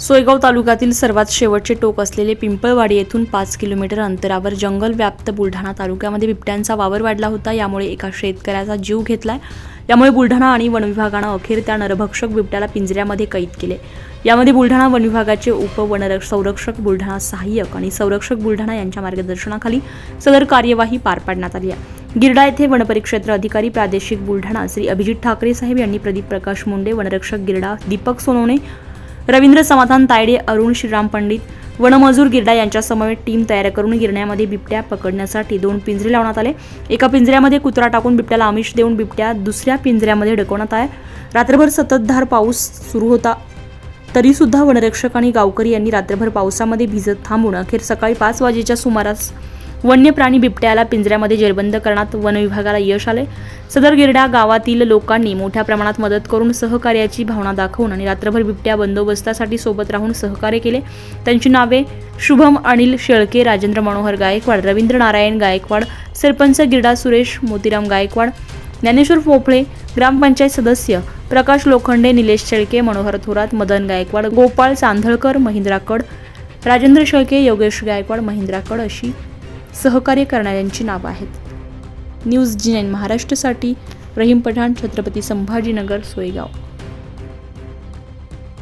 सोयगाव तालुक्यातील सर्वात शेवटचे टोक असलेले पिंपळवाडी येथून पाच किलोमीटर अंतरावर जंगल व्याप्त बुलढाणा तालुक्यामध्ये बिबट्यांचा वावर वाढला होता. यामुळे एका शेतकऱ्याचा जीव घेतलाय. यामुळे बुलढाणा आणि वनविभागानं अखेर त्या नरभक्षक बिबट्याला पिंजऱ्यामध्ये कैद केले. यामध्ये बुलढाणा वनविभागाचे उप संरक्षक बुलढाणा सहाय्यक आणि संरक्षक बुलढाणा यांच्या मार्गदर्शनाखाली सदर कार्यवाही पार पाडण्यात आली आहे. गिरडा येथे वनपरिक्षेत्र अधिकारी प्रादेशिक बुलढाणा श्री अभिजित ठाकरे साहेब यांनी प्रदीप प्रकाश मुंडे वनरक्षक गिरडा दीपक सोनवणे रवींद्र समाधान तायडे अरुण श्रीराम पंडित वनमजूर गिरडा यांच्यासमवेत टीम तयार करून गिरण्यामध्ये बिबट्या पकडण्यासाठी दोन पिंजरे लावण्यात आले. एका पिंजऱ्यामध्ये कुत्रा टाकून बिबट्याला आमिष देऊन बिबट्या दुसऱ्या पिंजऱ्यामध्ये ढकवण्यात आहे रात्रभर सततधार पाऊस सुरू होता. तरीसुद्धा वनरक्षक आणि गावकरी यांनी रात्रभर पावसामध्ये भिजत थांबून अखेर सकाळी पाच वाजेच्या सुमारास वन्य प्राणी बिबट्याला पिंजऱ्यामध्ये जेरबंद करण्यात वनविभागाला यश आले सदर गिरडा गावातील लोकांनी मोठ्या प्रमाणात मदत करून सहकार्याची भावना दाखवून आणि रात्रभर बिबट्या बंदोबस्तासाठी सोबत राहून सहकार्य केले. त्यांची नावे शुभम अनिल शेळके राजेंद्र मनोहर गायकवाड रवींद्र नारायण गायकवाड सरपंच गिरडा सुरेश मोतीराम गायकवाड ज्ञानेश्वर पोफळे ग्रामपंचायत सदस्य प्रकाश लोखंडे निलेश शेळके मनोहर थोरात मदन गायकवाड गोपाळ चांधळकर महिंद्रा कड राजेंद्र शेळके योगेश गायकवाड महिंद्रा कड अशी सहकार्य करणाऱ्यांची नावं आहेत. न्यूज जी नाईन महाराष्ट्रासाठी रहीम पठाण छत्रपती संभाजीनगर सोयगाव.